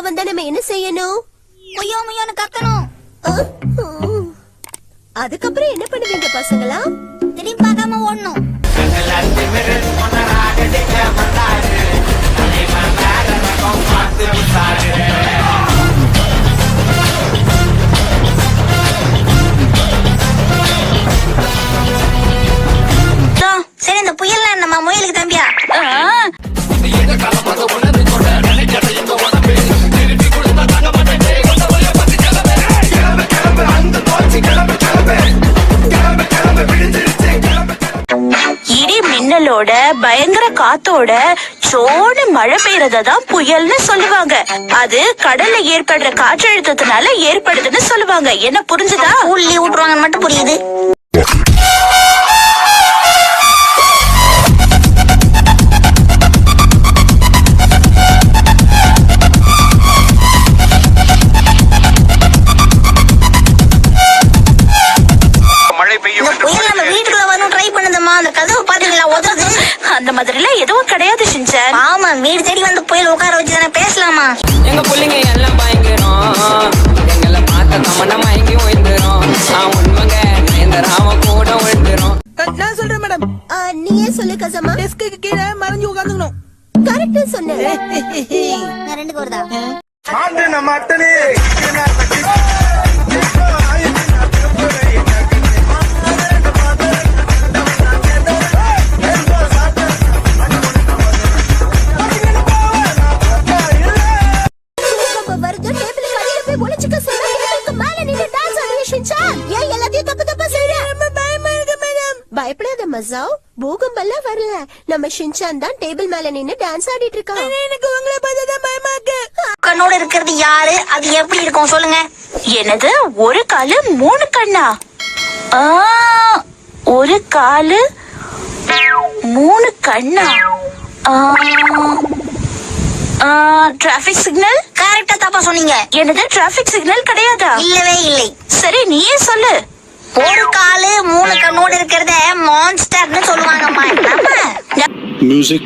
அப்ப வந்து நம்ம என்ன செய்யணும்? முயோ முயோன்னு கக்கணும். அதுக்கப்புறம் என்ன பண்ணுவீங்க பசங்களா? திரும்பி பார்க்காம ஓடணும். சரி இந்த புயல் நம்ம முயலுக்கு தம்பியா? மின்னலோட பயங்கர காத்தோட சோடு மழை பெய்யறத தான் புயல்னு சொல்லுவாங்க. அது கடல்ல ஏற்படுற காற்றழுத்தத்தினால ஏற்படுதுன்னு சொல்லுவாங்க. என்ன புரிஞ்சுதா? ஊள்ளி விட்டுருவாங்கன்னு மட்டும் புரியுது. மழை பெய்யும் வீட்டுக்குள்ள வரணும் ட்ரை பண்ணுதம்மா அந்த கதவு பாத்தீங்களா? உதறது. அந்த மாதிரிலாம் எதுவும் கிடையாது சிஞ்சன். ஆமா வீடு தேடி வந்து புயல் உட்கார வச்சு தானே பேசலாமா? எங்க பிள்ளைங்க எல்லாம் பயங்கரம். எங்களை பார்த்த தமன்னா மயங்கி விழுந்துரும் நான் உண்மைங்க நயன்தராம கூட விழுந்துரும் நான் சொல்றேன் மேடம். நீயே சொல்லு கசமா டெஸ்க்கு கீழே மறைஞ்சு உட்காந்துக்கணும். கரெக்டா சொன்ன நான் ரெண்டுக்கு வருதா ஏன் எல்லாத்தையும் தப்பு தப்பா செய்யற பயமா இருக்கு மேடம் பயப்படாத மசாவ். பூகம்பம்லாம் வரல. நம்ம ஷின்சான் தான் டேபிள் மேல நின்னு டான்ஸ் ஆடிட்டு இருக்கான். எனக்கு உங்களை பார்த்தா தான் பயமா இருக்கு. கண்ணோட இருக்கிறது யாரு? அது எப்படி இருக்கும் சொல்லுங்க. என்னது? ஒரு காலு மூணு கண்ணா? ஆ, ஒரு காலு மூணு கண்ணா? டிராபிக் சிக்னல் கரெக்டா தப்பா சொன்னீங்க. என்னது? டிராபிக் சிக்னல் கிடையாதா? இல்லவே இல்லை. சரி நீயே சொல்லு. ஒரு காலு மூணு கண்ணோட இருக்கிறத மான்ஸ்டர்னு சொல்லுவாங்கம்மா. Music.